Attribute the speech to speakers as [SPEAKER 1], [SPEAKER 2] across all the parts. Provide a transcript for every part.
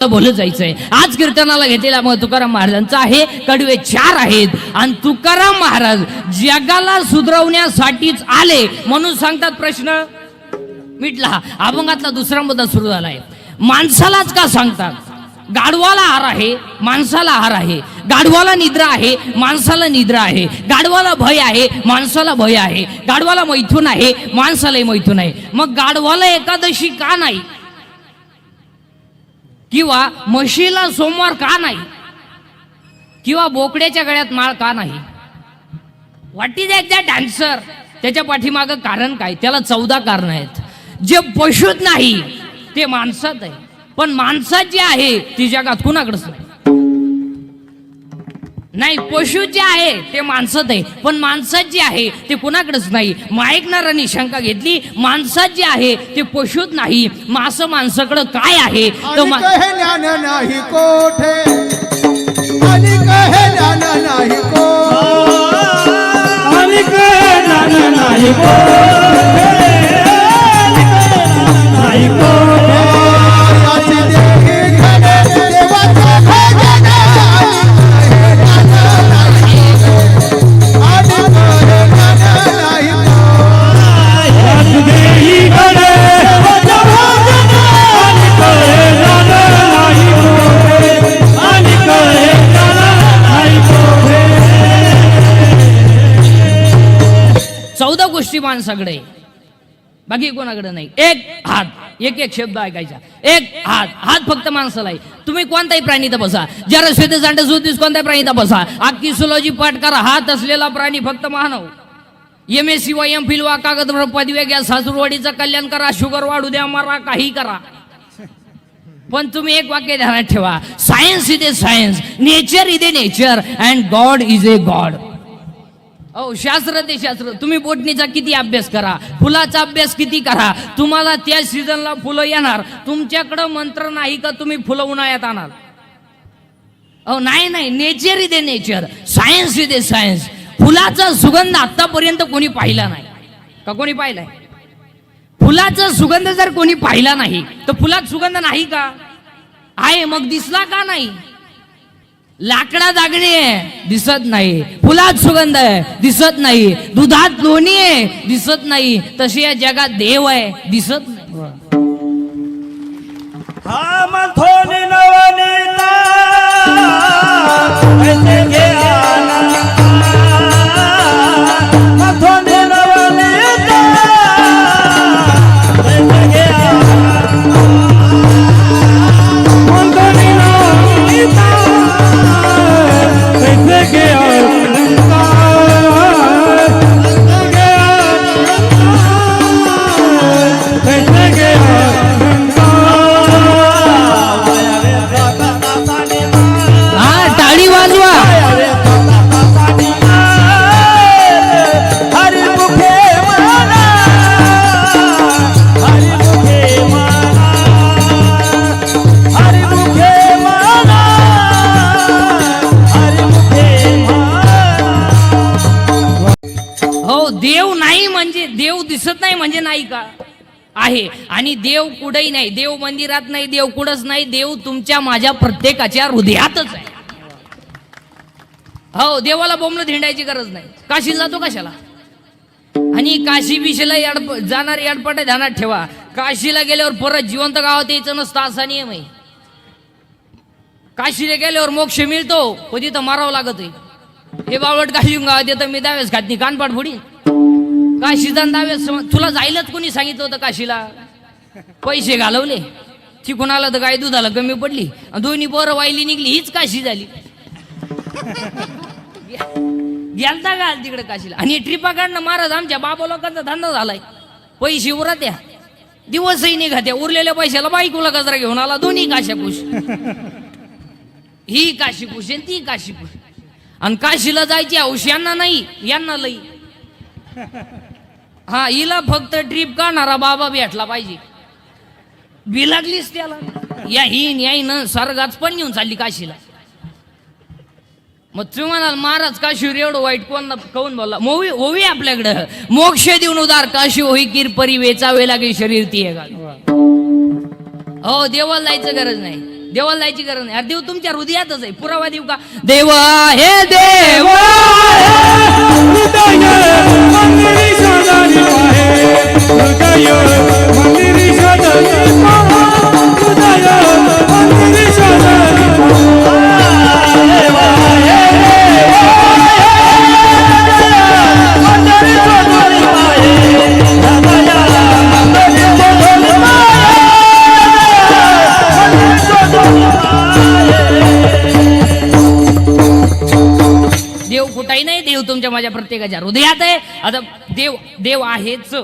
[SPEAKER 1] बोलत जायचंय. आज कीर्तनाला घेतलेला मग तुकाराम महाराजांचा आहे कडवे चार आहेत. आणि तुकाराम महाराज जगाला सुधरवण्यासाठीच आले म्हणून सांगतात प्रश्न. मिटला. अभंगातला दुसरा मुद्दा सुरू झालाय. माणसालाच का सांगतात? गाढवाला हार आहे माणसाला हार आहे. गाढवाला निद्रा आहे माणसाला निद्रा आहे. गाढवाला भय आहे माणसाला भय आहे. गाढवाला मैथून आहे माणसालाही मैथून आहे. मग गाढवाला एकादशी का नाही? किंवा म्हशीला सोमवार का नाही? किंवा बोकड्याच्या गळ्यात माळ का नाही? व्हॉट इज एक्झॅक्ट डान्सर त्याच्या पाठीमागं कारण काय? त्याला चौदा कारण आहेत. जे पशुत नाही ते माणसात आहे. पण माणसात जे आहे ती जगात कुणाकडच नाही. नाही पशु जे आहे ते माणसात आहे पण माणसात जे आहे ते कुणाकडेच नाही. मग ऐकणाऱ्यांनी शंका घेतली माणसात जे आहे ते पशुत नाही. मग असं माणसाकडं काय आहे? मा-
[SPEAKER 2] नाही कोठे? आणि नाही कोठे?
[SPEAKER 3] नाही नाही
[SPEAKER 1] माणसाकडे बाकी कोणाकडे नाही. एक हात. एक एक शब्द ऐकायचा. एक हात. हात फक्त माणसाला आहे. तुम्ही कोणताही प्राणी तपासा जरा श्वेत जांड सुतीस कोणताही प्राणी तपासा अख्खी सुलोजी पाठ करा. हात असलेला प्राणी फक्त मानव. M S C Y M Phil वा कागद पदव्या घ्या सासूरवाडीचं कल्याण करा. शुगर वाढू द्या मारा काही करा. पण तुम्ही एक वाक्य ध्यानात ठेवा. Science is a science nature is a nature and God is a God अहो शास्त्र ते शास्त्र. तुम्ही बोटणीचा किती अभ्यास करा? फुलाचा अभ्यास किती करा? तुम्हाला त्या सीझनला फुलं येणार. तुमच्याकडं मंत्र नाही का तुम्ही फुलं उन्हाळ्यात आणाल? अहो नाही नाही. Nature is a nature science is a science फुलाचा सुगंध आतापर्यंत कोणी पाहिला नाही. का कोणी पाहिलाय? फुलाचा सुगंध जर कोणी पाहिला नाही तर फुलात सुगंध नाही का? आहे मग दिसला का नाही? लाकडा दागणी आहे दिसत नाही. फुलात सुगंध आहे दिसत नाही. दुधात लोणी आहे दिसत नाही. तशी या जगात देव आहे दिसत नाही.
[SPEAKER 3] हा नवनीता
[SPEAKER 1] नाही का? आहे. आणि देव कुठेही नाही. देव मंदिरात नाही देव कुठंच नाही. देव तुमच्या माझ्या प्रत्येकाच्या हृदयातच आहे. हो देवाला बोंबलं धिंडायची गरज नाही. काशीला जातो कशाला? आणि काशी बिशीला याड जाणार याडपट ध्यानात ठेवा. काशीला गेल्यावर परत जिवंत गावात यायचं नसतं असा नियम आहे. काशीला गेल्यावर मोक्ष मिळतो पण तिथं मारावं लागत आहे हे बावळट काशी गावात येतं मी दावेस खात नाही. कानपाट फोडी काशीचा दावे तुला जायलाच कोणी सांगितलं होतं काशीला? पैसे घालवले. ती आलं तर काय दुधाला कमी पडली? आणि दोन्ही पोरं वाहिली निघली हीच काशी झाली. गेलता का तिकडे काशीला? आणि ट्रिपा काढणं महाराज आमच्या बाबा लोकांचा धंदा झालाय. पैसे उरा द्या दिवसही निघात्या. उरलेल्या पैशाला बायकोला कचरा घेऊन आला दोन्ही काशाकुश ही काशीपुश आणि ती काशीकुश आणि काशीला जायची औष यांना नाही यांना लई. हा हिला फक्त ट्रीप काढणारा बाबा भेटला पाहिजे. बी लागलीस त्याला. या ही याही न पण घेऊन चालली काशीला. मग तुम्ही म्हणाल महाराज काशीवर एवढं वाईट कोण कोण बोलला? मोवी होवी आपल्याकडं. मोक्ष देऊन उदार काशी होई किर परी वेचावे लागेल शरीर ती आहे का हो देवाला जायचं गरज नाही. देवाला जायची गरज नाही. अरे देव तुमच्या हृदयातच आहे. पुरावा देऊ का? देवा हे देव
[SPEAKER 3] मंदिरी शेजारी आहे मंदिरी सदा
[SPEAKER 1] देव माझ्या प्रत्येकाच्या हृदयात आहे. आता देव देव आहेच.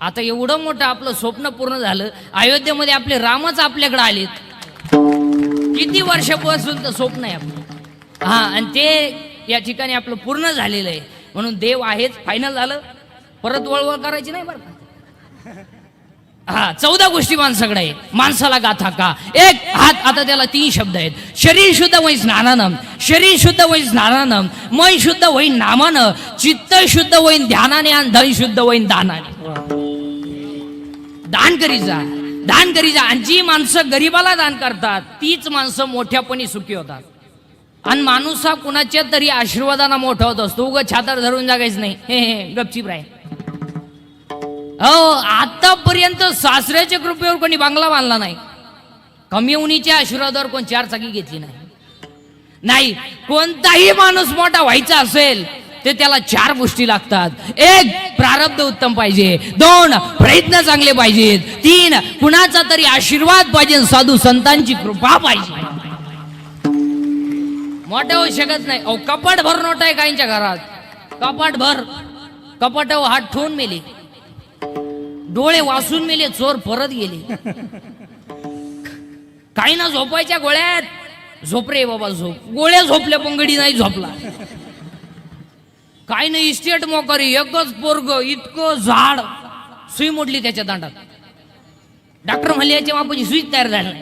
[SPEAKER 1] आता एवढं मोठं आपलं स्वप्न पूर्ण झालं. अयोध्येमध्ये आपले रामच आपल्याकडे आलेत. किती वर्षापासून तर स्वप्न आहे आपलं. हा आणि ते या ठिकाणी आपलं पूर्ण झालेलं आहे. म्हणून देव आहेच फायनल झालं. परत वळवळ करायची नाही बरं हा चौदा गोष्टी माणसाकडे आहे माणसाला गाथा का? एक हात आता त्याला तीन शब्द आहेत. शरीर शुद्ध वै स्नानानं. शरीर शुद्ध वै स्नानानं. मन शुद्ध होईन नामानं. चित्त शुद्ध होईन ध्यानाने आणि धन शुद्ध होईन दानाने. दान करी जा. दान करी जा. आणि जी माणसं गरीबाला दान करतात तीच माणसं मोठ्यापणी सुखी होतात. आणि माणूस हा कुणाच्या तरी आशीर्वादानं मोठा होत असतो. उगं छातर धरून जागायच नाही. हे हे गपचीप राही हो आतापर्यंत सासऱ्याच्या कृपेवर कोणी बांगला बांधला नाही. कमी उनीच्या आशीर्वादावर कोण चार चाकी घेतली नाही. नाही कोणताही माणूस मोठा व्हायचा असेल ते त्याला चार गोष्टी लागतात. एक प्रारब्ध उत्तम पाहिजे. दोन प्रयत्न चांगले पाहिजेत. तीन कुणाचा तरी आशीर्वाद पाहिजे साधू संतांची कृपा पाहिजे. मोठं होऊ शकत नाही. अहो कपाट भर नोट आहे काहींच्या घरात. कपाट भर कपाट हात ठेवून मेले. डोळे वासून मेले चोर परत गेले. काही ना झोपायच्या गोळ्यात. झोप रे बाबा झोप. गोळ्या झोपल्या पंगडी नाही झोपला. काय नाही इस्टेट मोकारी एकच पोरग इतकं झाड सुई मोडली त्याच्या दांडात. डॉक्टर म्हणले याच्या बापाची सुईच तयार झाली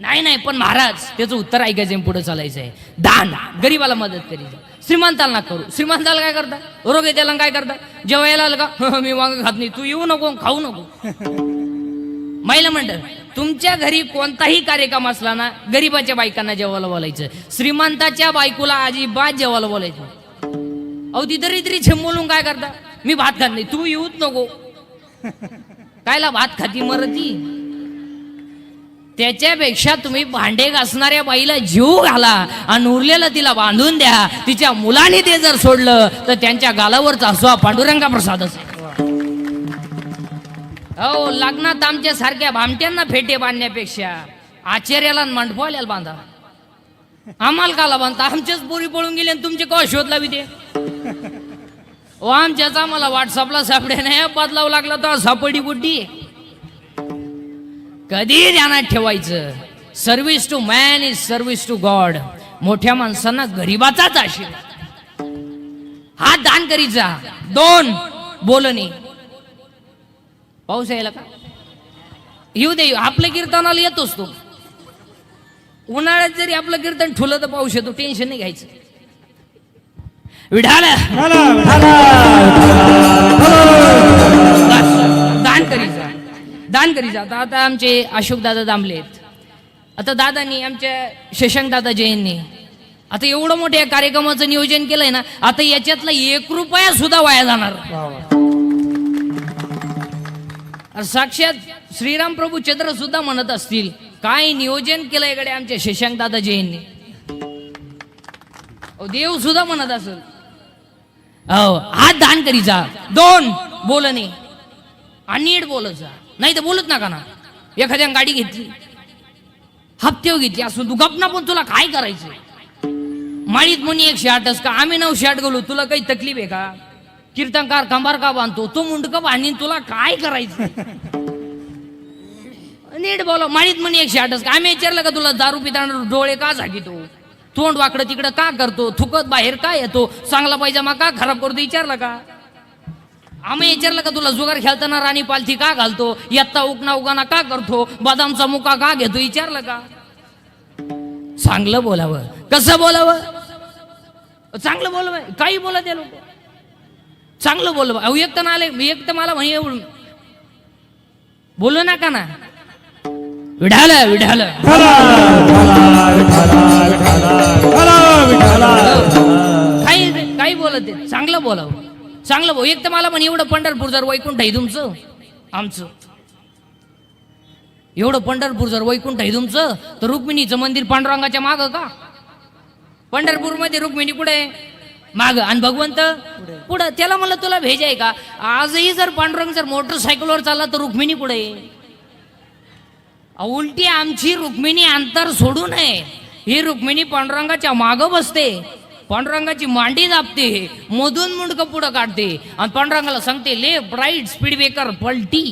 [SPEAKER 1] नाही. नाही पण महाराज त्याचं उत्तर ऐकायचं आहे, पुढे चालायचं आहे दान गरीबाला मदत करीत श्रीमंताला ना करू. श्रीमंताला काय करता रोग त्याला काय करता जेवायला आलं का? मी वांग खात नाही. तू येऊ नको खाऊ नको. महिला मंडळ तुमच्या घरी कोणताही कार्यक्रम असला ना गरीबाच्या बायकांना जेवायला बोलायचं. श्रीमंताच्या बायकोला अजिबात जेवायला बोलायचं अहो ती तरी तरी बोलून काय करता? मी भात खात नाही. तू येऊच नको. कायला भात खाती? मरती. त्याच्यापेक्षा तुम्ही भांडे घासणाऱ्या बाईला जीव घाला आणि उरलेलं तिला बांधून द्या. तिच्या मुलाने ते जर सोडलं तर त्यांच्या गालावरचा हसवा पांडुरंगा प्रसादच हो लग्नात आमच्या सारख्या भामट्यांना फेटे बांधण्यापेक्षा आचार्याला आणि बांधा. आम्हाला काला बांधता? आमच्याच पोरी पळून गेले आणि तुमचे कॉ शोध लावी ते? ओ आमच्याच आम्हाला व्हॉट्सअपला सापड्याने नाही बदलावं लागला तर सापडी गुड्डी कधी ध्यानात ठेवायचं? Service to man is service to God मोठ्या माणसांना गरीबाचाच आशीर्वाद. हात दान करीत जा. दोन बोलणे. पाऊस यायला का? येऊ दे आपल्या कीर्तनाला येतोच तो. उन्हाळ्यात जरी आपलं कीर्तन ठुलं तर पाऊस येतो टेन्शन नाही घ्यायचं. विढाल. दान करी जा. दान करी जा. आता आता आमचे अशोकदादा दामले आहेत. आता दादांनी आमच्या शशांकदादा दादा आता एवढं मोठ्या कार्यक्रमाचं नियोजन केलंय ना आता याच्यातला एक रुपया सुद्धा वाया जाणार. साक्षात श्रीराम प्रभू चंद्र सुद्धा म्हणत असतील काय नियोजन केलंय इकडे आमच्या शशांक दादा जैननी? देव सुद्धा म्हणत असेल. हो हात दान करीचा दोन बोलणे. आणि नीट बोलत जा. नाही तर बोलत नका ना. एखाद्या गाडी घेतली. हप्त्यावर घेतली. असून तू गपना पण तुला काय करायचं? माळीत म्हणी एकशे आठच का? आम्ही नऊशे आठ गेलो तुला काही तकलीफ आहे का? कीर्तनकार कंबार का बांधतो? तो मुंडक बांधीन. तुला काय करायचं? नीट बोला. माळीत म्हणी एकशे आठच का? आम्ही विचारलं का तुला दारू पिताना डोळे का झाकितो? तोंड वाकडं तिकडं का करतो? थुकत बाहेर का येतो? चांगला पायजामा का खराब करतो? विचारलं का? आम्ही विचारलं का तुला जुगार खेळताना राणी पालथी का घालतो? यत्ता उगना उगाना का करतो? बदामचा मुका का घेतो? विचारलं का? चांगलं बोलावं. कसं बोलावं? चांगलं बोलवाय काही बोला ते लोक. चांगलं बोलवा. अहो एक तर ना आले एक तर मला म्हणे एवढं बोलू नका ना. विढाल विढाल. चांगलं बोल एक तर मला म्हणे एवढं पंढरपूर जर वैकुंठ आहे तुमचं. आमचं. एवढं पंढरपूर जर वैकुंठ आहे तुमचं तर रुक्मिणीचं मंदिर पांडुरंगाच्या माग का? पंढरपूरमध्ये रुक्मिणी कुठे? आहे माग. आणि भगवंत? पुढं. त्याला मला तुला भेज आहे का? आजही जर पांडुरंग जर मोटरसायकलवर चालला तर रुक्मिणी कुठे? उलटी आमची रुक्मिणी अंतर सोडू नये ही रुक्मिणी पांडुरंगाच्या मागं बसते. पांडुरंगाची मांडी दाबते मधून मुंडकं पुढं काढते. आणि पांडुरंगाला सांगते ले ब्राईट स्पीड ब्रेकर पलटी.